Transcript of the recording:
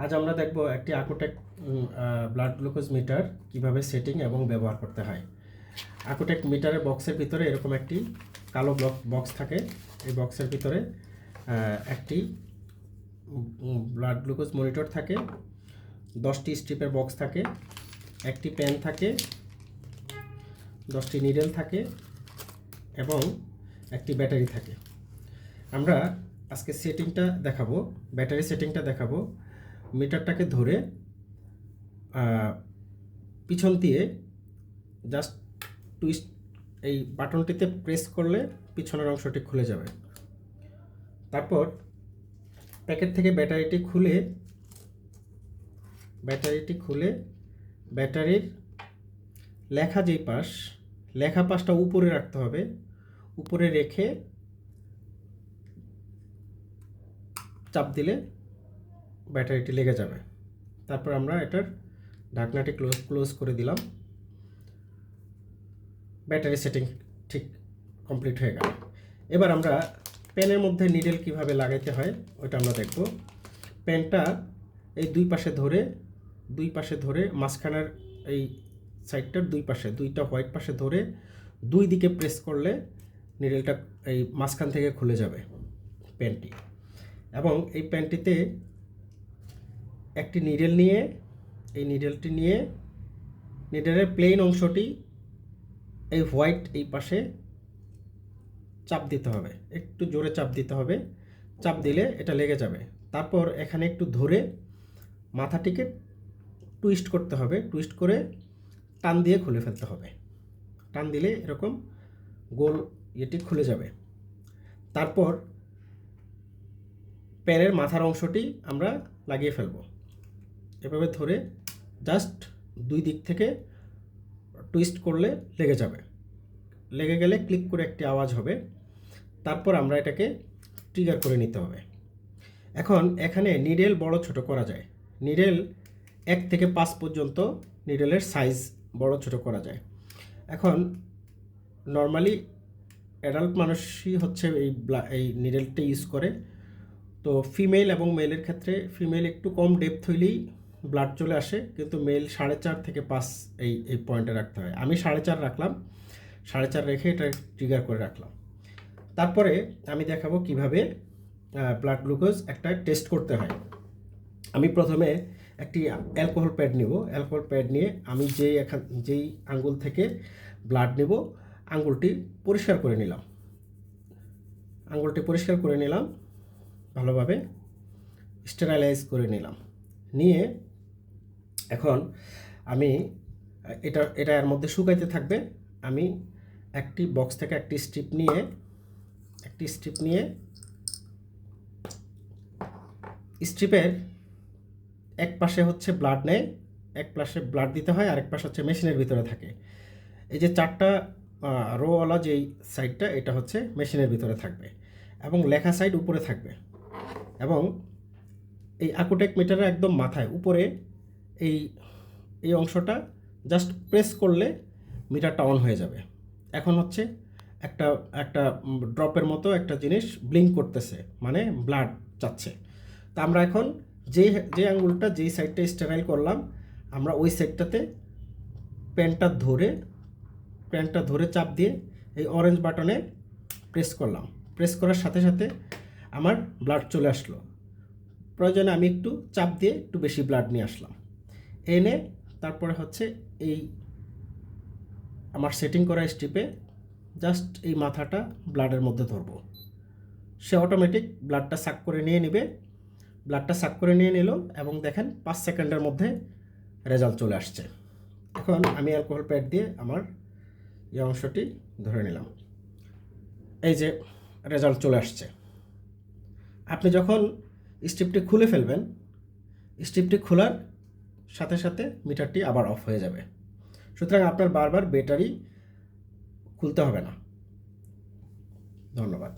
আজ আমরা দেখব একটি আকোটেক ব্লাড গ্লুকোজ মিটার কীভাবে সেটিং এবং ব্যবহার করতে হয়। আকোটেক মিটারের বক্সের ভিতরে এরকম একটি কালো ব্লক বক্স থাকে। এই বক্সের ভিতরে একটি ব্লাড গ্লুকোজ মনিটর থাকে। দশটি স্ট্রিপের বক্স থাকে। একটি পেন থাকে। দশটি নিডেল থাকে এবং একটি ব্যাটারি থাকে। আমরা আজকে সেটিংটা দেখাবো। ব্যাটারি সেটিংটা দেখাবো। মিটারটাকে ধরে পিছন দিয়ে জাস্ট টুইস্ট এই বাটনটিতে প্রেস করলে পিছনের অংশটি খুলে যাবে। তারপর প্যাকেট থেকে ব্যাটারিটি খুলে ব্যাটারিটি খুলে ব্যাটারির লেখা যেই পাশ, লেখা পাশটা উপরে রাখতে হবে। উপরে রেখে চাপ দিলে ব্যাটারিটি লেগে যাবে। তারপর আমরা এটার ঢাকনাটি ক্লোজ ক্লোজ করে দিলাম। ব্যাটারি সেটিং ঠিক কমপ্লিট হয়ে গেল। এবার আমরা প্যানের মধ্যে নিডেল কীভাবে লাগাইতে হয়, ওইটা আমরা দেখব। প্যানটা এই দুই পাশে ধরে, দুই পাশে ধরে মাঝখানের এই সাইডটার দুই পাশে, দুইটা হোয়াইট পাশে ধরে দুই দিকে প্রেস করলে নিডেলটা এই মাঝখান থেকে খুলে যাবে পেনটি এবং এই পেনটিতে একটি নিডেল নিয়ে, এই নিডেলটি নিয়ে নিডেলের প্লেন অংশটি এই হোয়াইট এই পাশে চাপ দিতে হবে। একটু জোরে চাপ দিতে হবে। চাপ দিলে এটা লেগে যাবে। তারপর এখানে একটু ধরে মাথাটিকে টুইস্ট করতে হবে। টুইস্ট করে টান দিয়ে খুলে ফেলতে হবে। টান দিলে এরকম গোল ইয়েটি খুলে যাবে। তারপর প্যানের মাথার অংশটি আমরা লাগিয়ে ফেলব। এভাবে ধরে জাস্ট দুই দিক থেকে টুইস্ট করলে লেগে যাবে। লেগে গেলে ক্লিক করে একটি আওয়াজ হবে। তারপর আমরা এটাকে ট্রিগার করে নিতে হবে। এখন এখানে নিডেল বড় ছোট করা যায়। নিডেল এক থেকে পাঁচ পর্যন্ত নিডেলের সাইজ বড় ছোট করা যায়। এখন নর্মালি অ্যাডাল্ট মানুষই হচ্ছে এই এই নিডেলটা ইউজ করে। তো ফিমেল এবং মেলের ক্ষেত্রে ফিমেল একটু কম ডেপথ হইলেই ব্লাড চলে আসে, কিন্তু মেল সাড়ে চার থেকে পাঁচ এই এই পয়েন্টে রাখতে হয়। আমি সাড়ে চার রাখলাম, সাড়ে চার রেখে এটা ট্রিগার করে রাখলাম। তারপরে আমি দেখাবো কীভাবে ব্লাড গ্লুকোজ একটা টেস্ট করতে হয়। আমি প্রথমে একটি অ্যালকোহল প্যাড নিব। অ্যালকোহল প্যাড নিয়ে আমি যেই এখান, যেই আঙ্গুল থেকে ব্লাড নেব, আঙ্গুলটি পরিষ্কার করে নিলাম। আঙ্গুলটি পরিষ্কার করে নিলাম, ভালোভাবে স্টেরালাইজ করে নিলাম। নিয়ে এখন আমি, এটা এটা এর মধ্যে শুকাইতে থাকবে। আমি একটি বক্স থেকে একটি স্ট্রিপ নিয়ে, একটি স্ট্রিপ নিয়ে স্ট্রিপের এক পাশে হচ্ছে ব্লাড নেয়, এক পাশে ব্লাড দিতে হয়, আরেক পাশে হচ্ছে মেশিনের ভিতরে থাকে। এই যে চারটা রোওয়ালা যেই সাইডটা এটা হচ্ছে মেশিনের ভিতরে থাকবে এবং লেখা সাইড উপরে থাকবে এবং এই আকোটেক মিটারের একদম মাথায়, উপরে এই এই অংশটা জাস্ট প্রেস করলে মিটারটা অন হয়ে যাবে। এখন হচ্ছে একটা একটা ড্রপের মতো একটা জিনিস ব্লিঙ্ক করতেছে মানে ব্লাড যাচ্ছে। তা আমরা এখন যে যে আঙ্গুলটা যেই সাইডটা স্টেরাইল করলাম, আমরা ওই সাইডটাতে প্যানটা ধরে প্যানটা ধরে চাপ দিয়ে এই অরেঞ্জ বাটনে প্রেস করলাম। প্রেস করার সাথে সাথে আমার ব্লাড চলে আসলো। প্রয়োজনে আমি একটু চাপ দিয়ে একটু বেশি ব্লাড নিয়ে আসলাম। এনে তারপরে হচ্ছে এই আমার সেটিং করা স্ট্রিপে জাস্ট এই মাথাটা ব্লাডের মধ্যে ধরবো। সে অটোমেটিক ব্লাডটা সাক করে নিয়ে নেবে। ব্লাডটা সাক করে নিয়ে নিল এবং দেখেন পাঁচ সেকেন্ডের মধ্যে রেজাল্ট চলে আসছে। এখন আমি অ্যালকোহল প্যাড দিয়ে আমার এই অংশটি ধরে নিলাম। এই যে রেজাল্ট চলে আসছে। আপনি যখন স্ট্রিপটি খুলে ফেলবেন স্ট্রিপটি খোলার সাথে সাথে মিটারটি আবার অফ হয়ে যাবে। সুতরাং আপনার বারবার ব্যাটারি খুলতে হবে না। ধন্যবাদ।